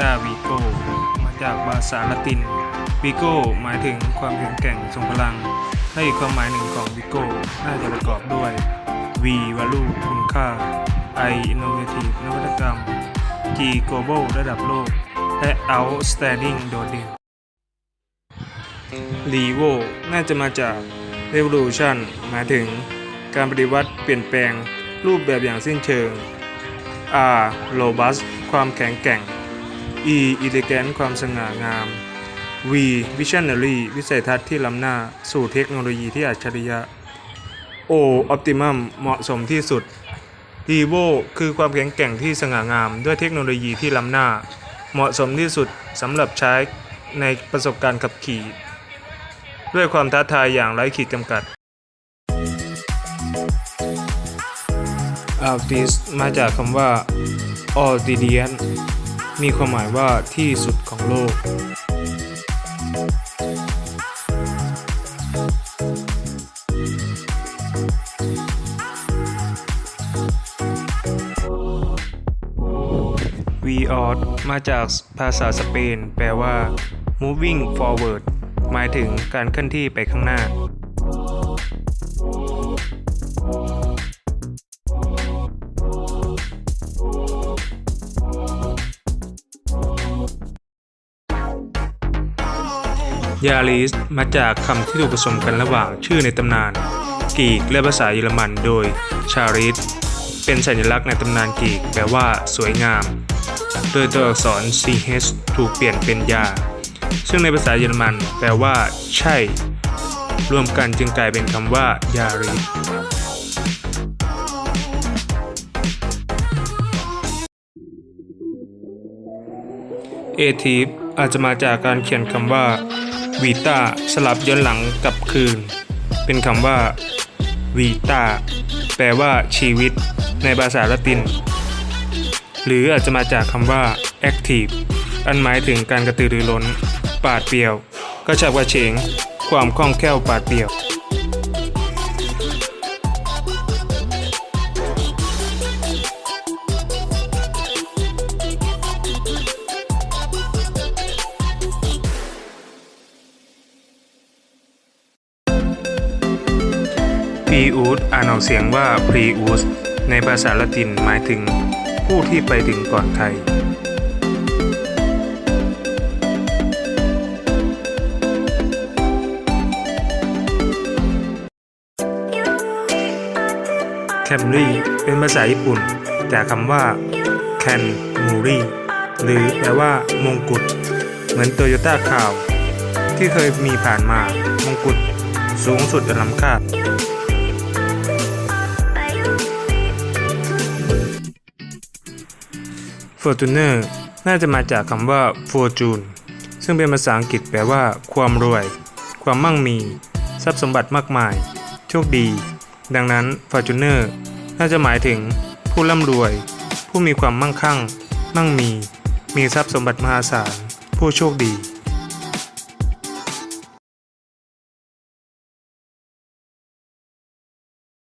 ต้าวีโก้มาจากภาษาละตินวีโก้หมายถึงความแข็งแกร่งทรงพลังและอีกความหมายหนึ่งของวีโก้น่าจะประกอบด้วย V value คุณค่า I innovative นวัตกรรม G global ระดับโลก และ outstanding โดดเด่นรีโวน่าจะมาจาก revolution หมายถึงการปฏิวัติเปลี่ยนแปลงรูปแบบอย่างสิ้นเชิง R robust ความแข็งแกร่ง E elegant ความสง่างาม V visionary วิสัยทัศน์ที่ล้ำหน้า สู่เทคโนโลยีที่อัจฉริยะ O optimum เหมาะสมที่สุด Evo คือความแข็งแกร่งที่สง่างาม ด้วยเทคโนโลยีที่ล้ำหน้า เหมาะสมที่สุดสำหรับใช้ในประสบการณ์ขับขี่ ด้วยความท้าทายอย่างไร้ขีดจำกัด Altis มาจากคำว่า Altidian มีความหมายว่าที่สุดของโลก v o r มาจากภาษาสเปน แปลว่า moving forward หมายถึงการเคลื่อนที่ไปข้างหน้า ยาลิสมาจากคำที่ถูกผสมกันระหว่างชื่อในตำนานกรีกและภาษาเยอรมันโดยชาริสเป็นสัญลักษณ์ในตำนานกรีกแปลว่า สวยงาม โดยตัวอักษร ch ถูกเปลี่ยนเป็นยา ซึ่งในภาษาเยอรมันแปลว่า ใช่ รวมกันจึงกลายเป็นคำว่ายาริสเอทีฟอาจจะมาจากการเขียนคำว่า วีตาสลับย้อนหลังกับคืน เป็นคำว่าวีตาแปลว่าชีวิต ในภาษาละติน หรืออาจจะมาจากคำว่า active อันหมายถึงการกระตือรือร้น ปาดเปรียว ก็ชักว่าเฉง ความคล่องแคล่วปาดเปรียว p ีอูดอ่านออกเสียงว่า p r e u s ในภาษาละตินหมายถึง ผู้ที่ไปถึงก่อนใครแคมรี่เป็นภาษาญี่ปุ่นจากคำว่าแคนมูรี่หรือแปลว่ามงกุฎเหมือนโตโยต้าคาวที่เคยมีผ่านมามงกุฎสูงสุดอล้ำค่า Fortuner น่าจะมาจากคำว่า fortune ซึ่งเป็นภาษาอังกฤษแปลว่า ความรวย ความมั่งมี ทรัพย์สมบัติมากมาย โชคดี ดังนั้น Fortuner น่าจะหมายถึง ผู้ร่ำรวย ผู้มีความมั่งคั่ง มั่งมี มีทรัพย์สมบัติมหาศาล ผู้โชคดี